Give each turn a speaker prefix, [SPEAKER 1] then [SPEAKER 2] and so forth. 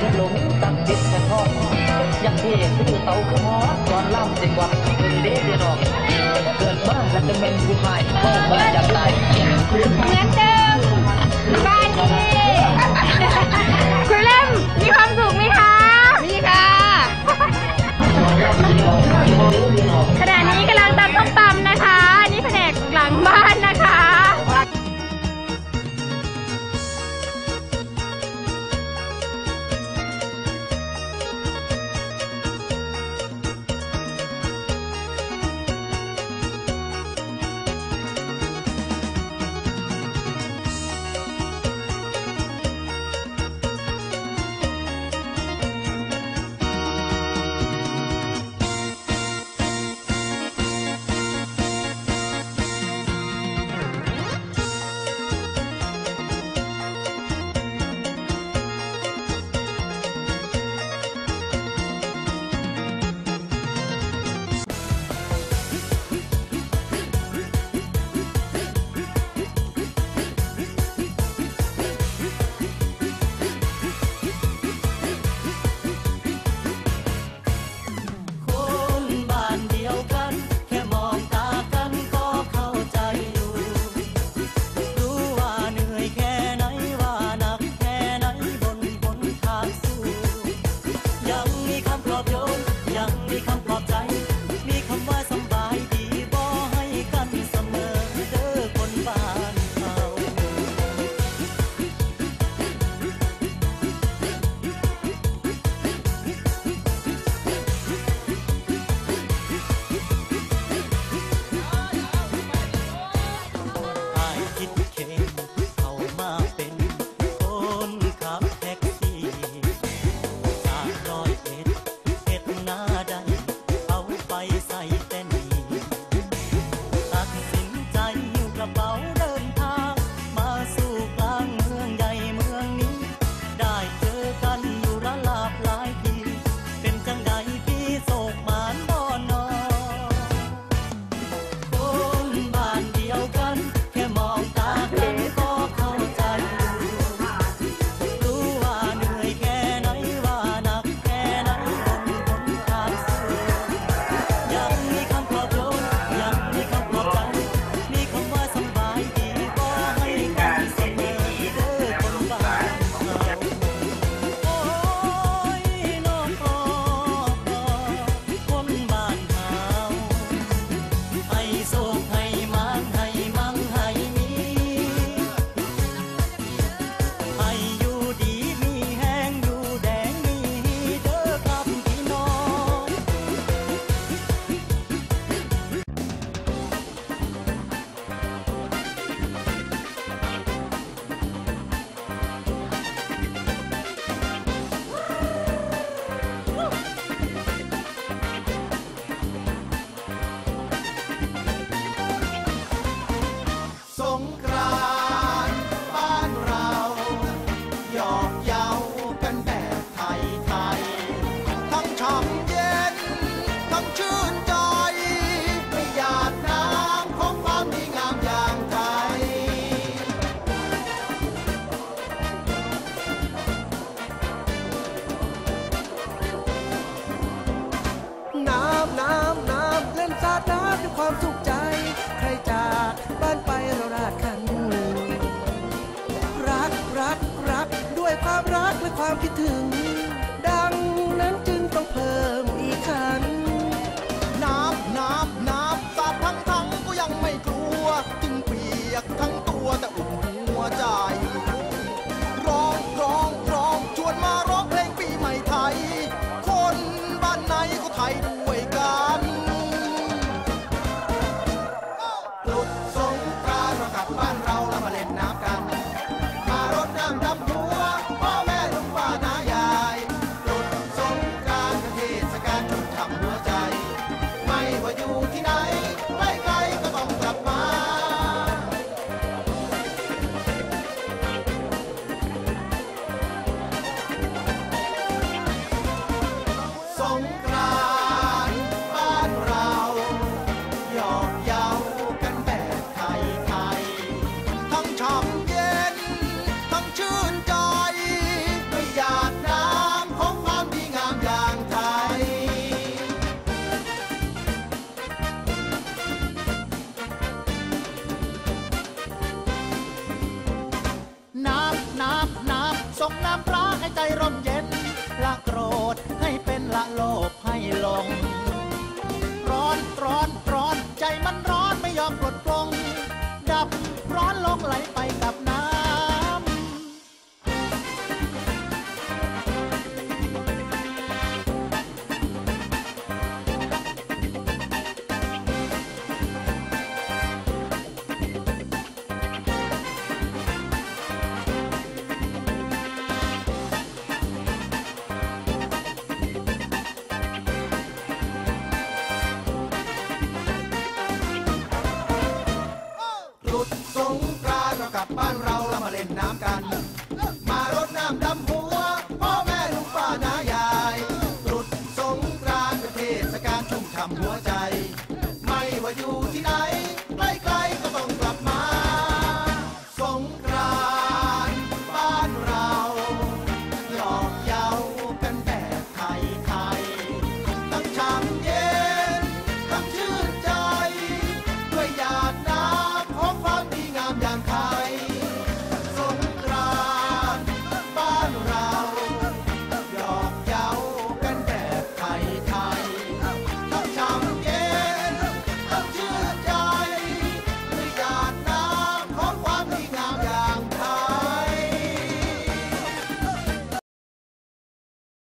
[SPEAKER 1] ฉันหลงตั้งติดฉัน
[SPEAKER 2] ท้องยัง
[SPEAKER 3] เที่ยคือเตาขอก่อนล่ำสิกว่าเป็นเด็กเดียนอกเกิดมาแล้วจะเป็นผู้ชายเข้ามา
[SPEAKER 4] จา ดน้ำด้วยความสุขใจ ใครจากบ้านไปเราราดคัน รักรักรักด้วยความรักและความคิดถึง ให้
[SPEAKER 3] ใจร่มเย็น ละโกรธให้เป็นละโลภให้ลง ร้อนร้อนร้อนใจมันร้อนไม่ยอมปลดปลง ดับร้อนลงไหลไปกับน้ำ